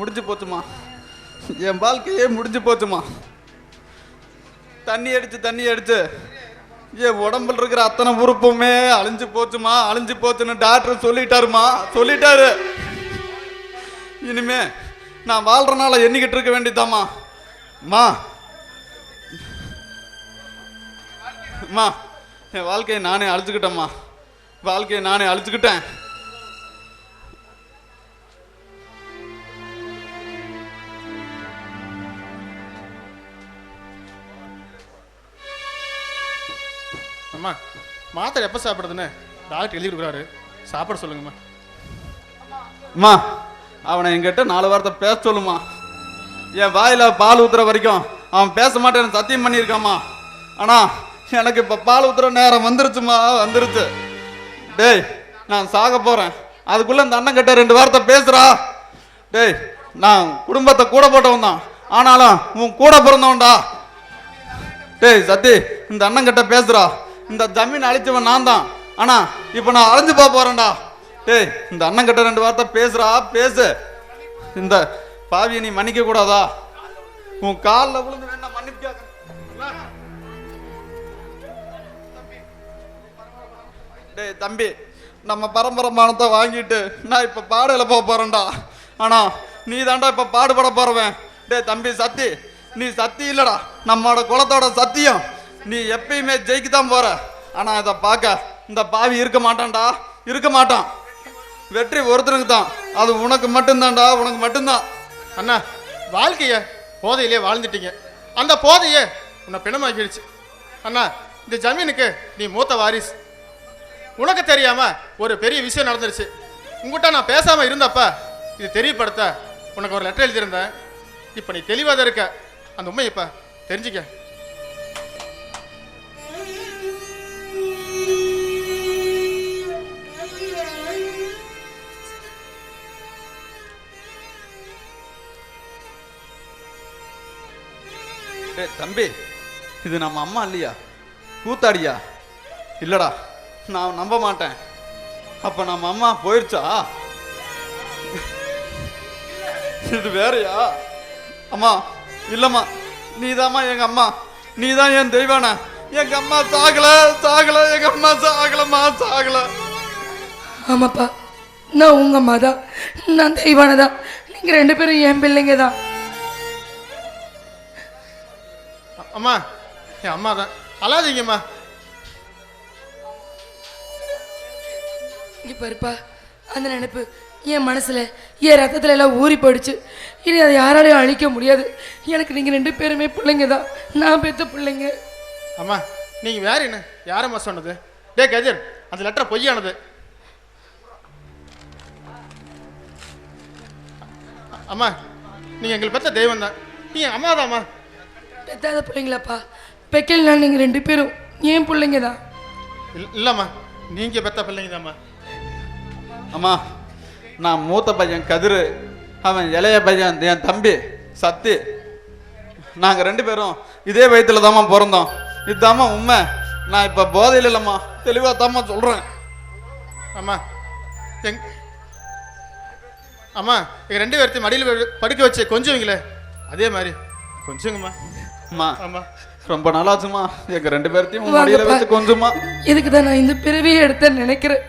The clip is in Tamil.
முடிஞ்சு போச்சுமா. என் வாழ்க்கையே முடிஞ்சு போச்சுமா. தண்ணி அடிச்சு தண்ணி அடிச்சு. என் உடம்புல இருக்கிற அத்தனை உறுப்புமே அழிஞ்சு போச்சுமா அழிஞ்சு போச்சுன்னு டாக்டர் சொல்லிட்டாருமா. சொல்லிட்டாரு. இனிமே நான் வாழ்றனால எண்ணிக்கிட்டு இருக்க வேண்டியதாம்மா மா. மா என் வாழ்க்கையை நானே அழிச்சுக்கிட்டேம்மா. வாழ்க்கையை நானே அழிச்சுக்கிட்டேன். அம்மா மாத்திரை எப்போ சாப்பிட்றதுன்னு டாக்டர் எழுதி கொடுக்குறாரு. சாப்பிட சொல்லுங்கம்மா. அம்மா அவனை என்கிட்ட நாலு வாரத்தை பேச சொல்லுமா என் வாயில் பால் ஊத்துற வரைக்கும் அவன் பேச மாட்டேன்னு சத்தியம் பண்ணியிருக்காம்மா. ஆனால் எனக்கு இப்போ பால் ஊத்துற நேரம் வந்துருச்சுமா வந்துருச்சு. டேய் நான் சாக போகிறேன் அதுக்குள்ளே இந்த அண்ணன் கிட்ட ரெண்டு வாரத்தை பேசுகிறா டேய் நான் குடும்பத்தை கூட போட்டவன் தான். ஆனாலும் உன் கூட பிறந்தவன்டா. டேய் சத்தி இந்த அண்ணன் கிட்ட பேசுகிறா இந்த ஜமீன் அழிச்சவன் நான் தான். ஆனா இப்போ நான் அலைஞ்சு போக போறேன்டா. டேய் இந்த அண்ணன் கிட்ட ரெண்டு வார்த்தை பேசுறா பேசு. இந்த பாவியை நீ மன்னிக்க கூடாதா? உன் காலில் விழுந்து வேணா மன்னிப்பு டேய் தம்பி நம்ம பரம்பரை மானத்தை வாங்கிட்டு நான் இப்ப பாடல போக போறேன்டா. ஆனா நீ தாண்டா இப்ப பாடுபட போறவன். டேய் தம்பி சத்தி. நீ சத்தி இல்லடா. நம்மளோட குலத்தோட சத்தியம். நீ எப்பயுமே ஜெயிக்க தான் போற. ஆனா இதை பார்க்க இந்த பாவி இருக்க மாட்டான்டா. இருக்க மாட்டான். வெற்றி ஒருத்தனுக்கு தான் அது உனக்கு மட்டும்தான்டா உனக்கு மட்டும்தான். அண்ணா வாழ்க்கைய போதையிலே வாழ்ந்துட்டீங்க. அந்த போதையே உன்னை பிணமாக்கிடுச்சு. அண்ணா இந்த ஜமீனுக்கு நீ மூத்த வாரிஸ் உனக்கு தெரியாம ஒரு பெரிய விஷயம் நடந்துருச்சு. உங்ககிட்ட நான் பேசாம இருந்தப்ப இது தெரியப்படுத்த உனக்கு ஒரு லெட்டர் எழுதியிருந்தேன். இப்போ நீ தெளிவாக தான் இருக்க. அந்த உண்மை இப்ப தெரிஞ்சுக்க. தம்பி இது நம்ம அம்மா இல்லையா? கூத்தாடியா? இல்லடா நான் நம்ப மாட்டேன். அப்ப நம்ம அம்மா போயிடுச்சா இது வேறயா? அம்மா இல்லம்மா நீதாம்மா எங்க அம்மா. நீதான் என் தெய்வான. எங்க அம்மா சாகல சாகல எங்க அம்மா சாகலம்மா சாகல. ஆமாப்பா நான் உங்க அம்மா தான் நான் தெய்வானதான். நீங்க ரெண்டு பேரும் என் பிள்ளைங்க தான் அம்மா என் அம்மா தான். அழாதீங்கம்மா. இங்க பாருப்பா அந்த நினைப்பு என் மனசுல என் ரத்தத்துல எல்லாம் ஊறி போயிடுச்சு. இனி அதை யாராலையும் அழிக்க முடியாது. எனக்கு நீங்க ரெண்டு பேருமே பிள்ளைங்க தான். நான் பெத்த பிள்ளைங்க. அம்மா நீங்கள் வேற என்ன? யாரம்மா சொன்னது? டே கதிர் அந்த லெட்டர் பொய்யானது. அம்மா நீங்கள் எங்களை பெற்ற தெய்வம் தான் நீங்கள் அம்மா தாம்மா பெத்தாத பிள்ளைங்களாப்பா. பெக்கல்னா நீங்க ரெண்டு பேரும். என் பிள்ளைங்க தான் இல் இல்லைம்மா. நீங்கள் பெற்ற பிள்ளைங்க தாம்மா அம்மா நான் மூத்த பையன் கதிரு அவன் இளைய பையன் என் தம்பி சத்தி. நாங்கள் ரெண்டு பேரும் இதே வயிற்றுல தாம்மா பிறந்தோம். இதுதாம்மா உண்மை. நான் இப்போ போதையில் இல்லைம்மா. தெளிவாக தாம்மா சொல்கிறேன் அம்மா எங் அம்மா எங்கள் ரெண்டு பேர்த்தையும் மடியில் படுக்க வச்சு கொஞ்சுவீங்களே. அதே மாதிரி. கொஞ்சுங்கம்மா. அம்மா. ரொம்ப நாளாச்சுமா எங்கள் ரெண்டு பேர்த்தையும் கொஞ்சமா இதுக்கு தான் நான் இந்த பிறவியை எடுத்தேன்னு நினைக்கிறேன்.